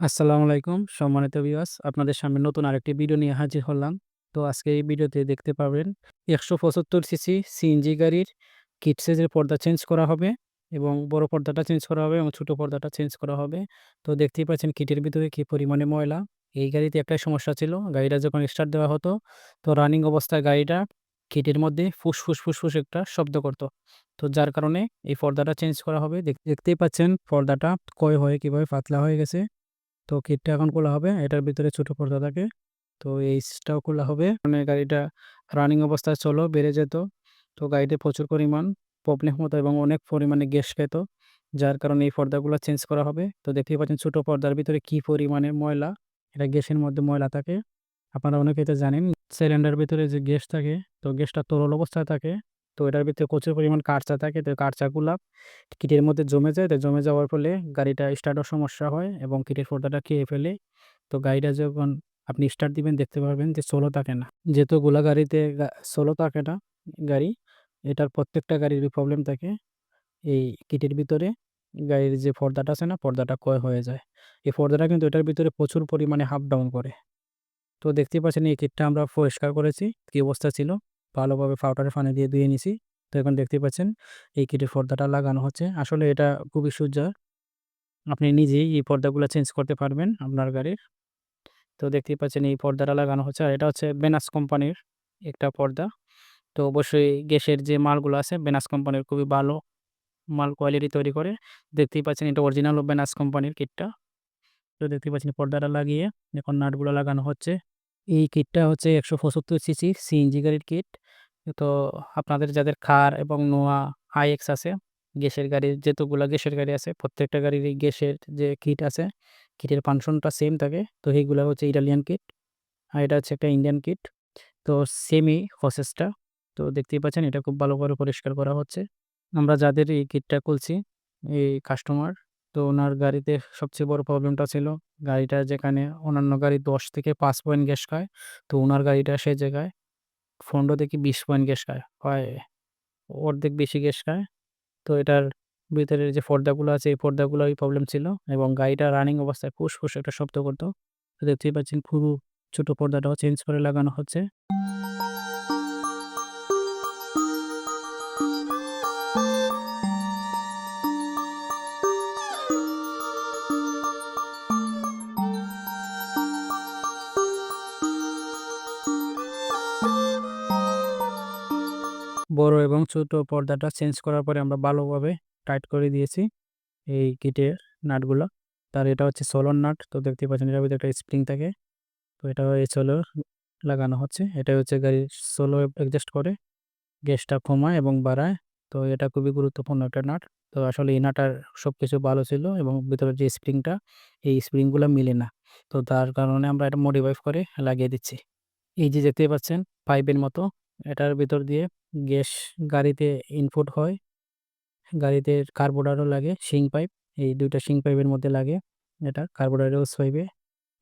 আসসালামু আলাইকুম, সম্মানিত ভিউয়ার্স আপনাদের সামনে নতুন আরেকটি ভিডিও নিয়ে হাজির হলাম। তো আজকে এই ভিডিওতে দেখতে পাবেন একশো পঁচাত্তর সিসি সিএনজি গাড়ির কিট সাইজের পর্দা চেঞ্জ করা হবে এবং বড় পর্দাটা চেঞ্জ করা হবে এবং ছোটো পর্দাটা চেঞ্জ করা হবে। তো দেখতেই পাচ্ছেন কিটের ভিতরে কী পরিমাণে ময়লা। এই গাড়িতে একটাই সমস্যা ছিল, গাড়িটা যখন স্টার্ট দেওয়া হতো, তো রানিং অবস্থায় গাড়িটা কিটের মধ্যে ফুসফুস ফুসফুস একটা শব্দ করতো। তো যার কারণে এই পর্দাটা চেঞ্জ করা হবে। দেখ- দেখতেই পাচ্ছেন পর্দাটা কয় হয়ে, কীভাবে পাতলা হয়ে গেছে। তো কিটটা এখন খোলা হবে। এটার ভিতরে ছোট পর্দা থাকে। তো এই সিসটাও খোলা হবে। মানে গাড়িটা রানিং অবস্থায় চলো, বেড়ে যেত। তো গাড়িতে প্রচুর পরিমাণ প্রবলেম হতো এবং অনেক পরিমাণে গ্যাস খেত। যার কারণে এই পর্দাগুলো চেঞ্জ করা হবে। তো দেখতেই পাচ্ছেন ছোট পর্দার ভিতরে কি পরিমাণে ময়লা। এটা গ্যাসের মধ্যে ময়লা থাকে। আপনারা অনেকেই তো জানেন সিলিন্ডার ভিতরে যে গ্যাস থাকে, তো গ্যাসটা তরল অবস্থায় থাকে। তো এটার ভিতরে প্রচুর পরিমাণ কার্চা থাকে। তো কার্চাগুলা কিটের মধ্যে জমে যায়। তো জমে যাওয়ার ফলে গাড়িটা স্টার্টও সমস্যা হয় এবং কিটের পর্দাটা খেয়ে ফেলে। তো গাড়িটা যখন আপনি স্টার্ট দিবেন দেখতে পারবেন যে স্লো থাকে না। যেহেতু ওগুলা গাড়িতে স্লো থাকে না গাড়ি, এটার প্রত্যেকটা গাড়িরই প্রবলেম থাকে। এই কিটের ভিতরে গাড়ির যে পর্দাটা আছে না, পর্দাটা ক্ষয় হয়ে যায়। এই পর্দাটা কিন্তু এটার ভিতরে প্রচুর পরিমাণে হাফ ডাউন করে। তো দেখতেই পাচ্ছেন এই কিটটা আমরা পরিষ্কার করেছি। কি অবস্থা ছিল? ভালোভাবে পাউডারের পানি দিয়ে ধুয়ে নিছি। তো এখন দেখতে পাচ্ছেন, এই কিটের পর্দাটা লাগানো হচ্ছে। আসলে এটা খুবই সোজা। আপনি নিজেই এই পর্দাগুলা চেঞ্জ করতে পারবেন আপনার গাড়ির। তো দেখতেই পাচ্ছেন, এই পর্দাটা লাগানো হচ্ছে। আর এটা হচ্ছে বেনাস কোম্পানির একটা পর্দা। তো অবশ্যই গ্যাসের যে মালগুলো আছে বেনাস কোম্পানির খুবই ভালো মাল কোয়ালিটি তৈরি করে। দেখতেই পাচ্ছেন, এটা অরিজিনাল বেনাস কোম্পানির কিটটা। তো দেখতেই পাচ্ছেন, পর্দাটা লাগিয়ে এখন নাটগুলো লাগানো হচ্ছে। এই কিটটা হচ্ছে ১৭৫ সিসি সিএনজি গাড়ির কিট। তো আপনাদের যাদের কার এবং নোয়া, আইএক্স আছে, গ্যাসের গাড়ির যতগুলা গ্যাসের গাড়ি আছে প্রত্যেকটা গাড়িরই গ্যাসের যে কিট আছে, কিটের ফাংশনটা সেম থাকে। তো এইগুলা হচ্ছে ইটালিয়ান কিট। আর এটা হচ্ছে একটা ইন্ডিয়ান কিট। তো সেমই প্রসেসটা। তো দেখতেই পাচ্ছেন এটা খুব ভালো করে পরিষ্কার করা হচ্ছে। আমরা যাদের এই কিটটা খুলছি, এই কাস্টমার তো ওনার গাড়িতে সবচেয়ে বড় প্রবলেমটা ছিল গাড়িটা যেখানে অন্যান্য গাড়ি ১০ থেকে পাঁচ পয়েন্ট গ্যাস খায়, তো ওনার গাড়িটা সে জায়গায় ফন্ডো দেখি ২০ পয়েন্ট গ্যাস খায়। হয় অর্ধেক বেশি গ্যাস খায়। তো এটার ভিতরে যে পর্দাগুলো আছে, এই পর্দাগুলোরই প্রবলেম ছিল এবং গাড়িটা রানিং অবস্থায় ফুস ফুস একটা শব্দ করতো দেখতেই পাচ্ছেন পুরো ছোটো পর্দাটাও চেঞ্জ করে লাগানো হচ্ছে। বড় এবং ছোট পর্দাটা চেঞ্জ করার পরে আমরা ভালোভাবে টাইট করে দিয়েছি এই কিটের নাটগুলো। তার এটা হচ্ছে সোলর নাট। তো দেখতেই পাচ্ছেন এটার ভিতরে একটা স্প্রিং থাকে। তো এটা এই সোলো লাগানো হচ্ছে। এটাই হচ্ছে গাড়ির সোলো অ্যাডজাস্ট করে, গ্যাসটা কমায় এবং বাড়ায়। তো এটা খুবই গুরুত্বপূর্ণ একটা নাট। তো আসলে এই নাটার সব কিছু ভালো ছিল এবং ভিতরের যে স্প্রিংটা এই স্প্রিংগুলো মিলে না। তো তার কারণে আমরা এটা মডিফাই করে লাগিয়ে দিচ্ছি। এই যে দেখতেই পাচ্ছেন পাইপের মতো এটার ভিতর দিয়ে গ্যাস গাড়িতে ইনপুট হয়। গাড়িতে কার্বোরেটরও লাগে, শিং পাইপ। এই ২ টা শিং পাইপের মধ্যে লাগে এটা কার্বোরেটর পাইপে।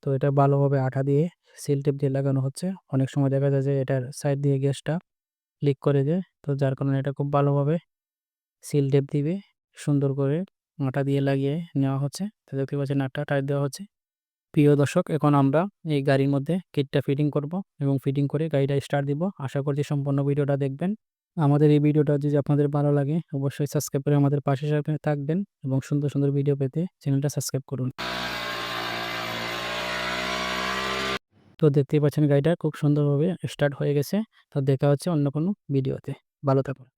তো এটা ভালোভাবে আঠা দিয়ে সিল টেপ দিয়ে লাগানো হচ্ছে। অনেক সময় দেখা যায় যে এটার সাইড দিয়ে গ্যাসটা লিক করে যায়। তো যার কারণে এটা খুব ভালোভাবে সিল টেপ দিবে, সুন্দর করে আটা দিয়ে লাগিয়ে নেওয়া হচ্ছে। তো দেখতে পাচ্ছেন নাটটা টাইট দেওয়া হচ্ছে। প্রিয় দর্শক এখন আমরা এই গাড়ির মধ্যে কিটটা ফিটিং করব এবং ফিটিং করে গাড়িটা স্টার্ট দিব। আশা করছি সম্পূর্ণ ভিডিওটা দেখবেন। আমাদের এই ভিডিওটা যদি আপনাদের ভালো লাগে অবশ্যই সাবস্ক্রাইব করে আমাদের পাশে থাকবেন এবং সুন্দর, সুন্দর ভিডিও পেতে চ্যানেলটা সাবস্ক্রাইব করুন। তো দেখতেই পাচ্ছেন গাড়িটা খুব সুন্দরভাবে স্টার্ট হয়ে গেছে। তো দেখা হচ্ছে অন্য কোনো ভিডিওতে। ভালো থাকুন।